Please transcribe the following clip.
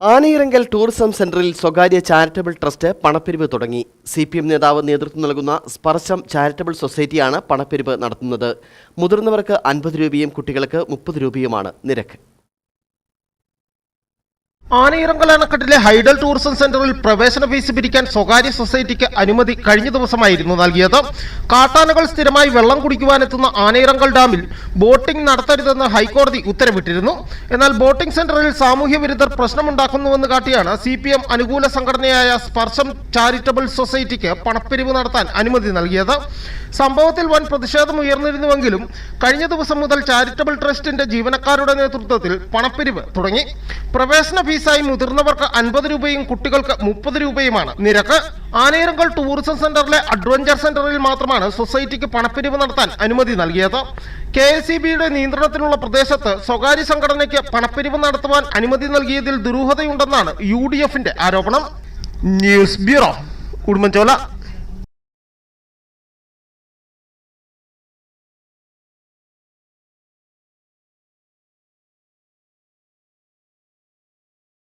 Anayirangal tourism സെന്ററിൽ സ്വകാര്യ charitable trust പണപ്പിരിവ് തുടങ്ങി. സി പി എം നേതാവ് നേതൃത്വം നൽകുന്ന സ്പർശം ചാരിറ്റബിൾ സൊസൈറ്റിയാണ് പണപ്പിരിവ് നടത്തുന്നത്. മുതിർന്നവർക്ക് അൻപത് രൂപയും കുട്ടികൾക്ക് മുപ്പത് രൂപയുമാണ് നിരക്ക്. ആനയിറങ്കൽ അണക്കെട്ടിലെ ഹൈഡൽ ടൂറിസം സെന്ററിൽ പ്രവേശന ഫീസ് പിരിക്കാൻ സ്വകാര്യ സൊസൈറ്റിക്ക് അനുമതി കഴിഞ്ഞ ദിവസമായിരുന്നു നൽകിയത്. കാട്ടാനകൾ സ്ഥിരമായി വെള്ളം കുടിക്കുവാനെത്തുന്ന ആനയിറങ്കൽ ഡാമിൽ ബോട്ടിംഗ് നടത്തരുതെന്ന് ഹൈക്കോടതി ഉത്തരവിട്ടിരുന്നു. എന്നാൽ ബോട്ടിംഗ് സെന്ററിൽ സാമൂഹ്യ വിരുദ്ധർ പ്രശ്നമുണ്ടാക്കുന്നുവെന്ന് കാട്ടിയാണ് സി പി എം അനുകൂല സംഘടനയായ സ്പർശം ചാരിറ്റബിൾ സൊസൈറ്റിക്ക് പണപ്പിരിവ് നടത്താൻ അനുമതി നൽകിയത്. സംഭവത്തിൽ വൻ പ്രതിഷേധം ഉയർന്നിരുന്നുവെങ്കിലും കഴിഞ്ഞ ദിവസം മുതൽ ചാരിറ്റബിൾ ട്രസ്റ്റിന്റെ ജീവനക്കാരുടെ നേതൃത്വത്തിൽ പണപ്പിരിവ് തുടങ്ങി. പ്രവേശന ഫീസായി മുതിർന്നവർക്ക് അൻപത് രൂപയും കുട്ടികൾക്ക് മുപ്പത് രൂപയുമാണ്. നിരക്ക് ആനയിറങ്കൽ ടൂറിസം സെന്ററിലെ അഡ്വഞ്ചർ സെന്ററിൽ മാത്രമാണ് സൊസൈറ്റിക്ക് പണപ്പിരിവ് നടത്താൻ അനുമതി നൽകിയത്. കെ എസ് ഇ ബിയുടെ നിയന്ത്രണത്തിലുള്ള പ്രദേശത്ത് സ്വകാര്യ സംഘടനയ്ക്ക് പണപ്പിരിവ് നടത്തുവാൻ അനുമതി നൽകിയതിൽ ദുരൂഹതയുണ്ടെന്നാണ് യു ഡി എഫിന്റെ ആരോപണം. News bureau Udumbanchola